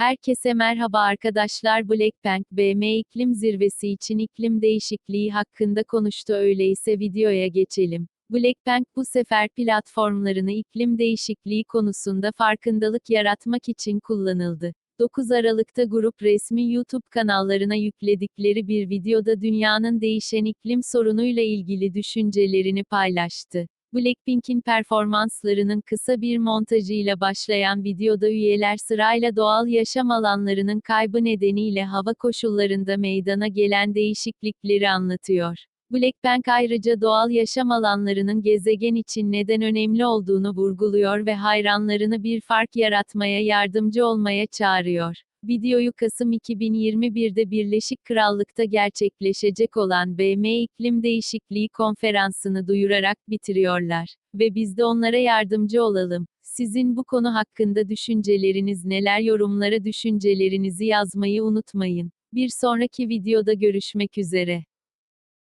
Herkese merhaba arkadaşlar Blackpink BM iklim zirvesi için iklim değişikliği hakkında konuştu öyleyse videoya geçelim. Blackpink bu sefer platformlarını iklim değişikliği konusunda farkındalık yaratmak için kullanıldı. 9 Aralık'ta grup resmi YouTube kanallarına yükledikleri bir videoda dünyanın değişen iklim sorunuyla ilgili düşüncelerini paylaştı. Blackpink'in performanslarının kısa bir montajıyla başlayan videoda üyeler sırayla doğal yaşam alanlarının kaybı nedeniyle hava koşullarında meydana gelen değişiklikleri anlatıyor. Blackpink ayrıca doğal yaşam alanlarının gezegen için neden önemli olduğunu vurguluyor ve hayranlarını bir fark yaratmaya yardımcı olmaya çağırıyor. Videoyu Kasım 2021'de Birleşik Krallık'ta gerçekleşecek olan BM İklim Değişikliği Konferansı'nı duyurarak bitiriyorlar. Ve biz de onlara yardımcı olalım. Sizin bu konu hakkında düşünceleriniz neler yorumlara düşüncelerinizi yazmayı unutmayın. Bir sonraki videoda görüşmek üzere.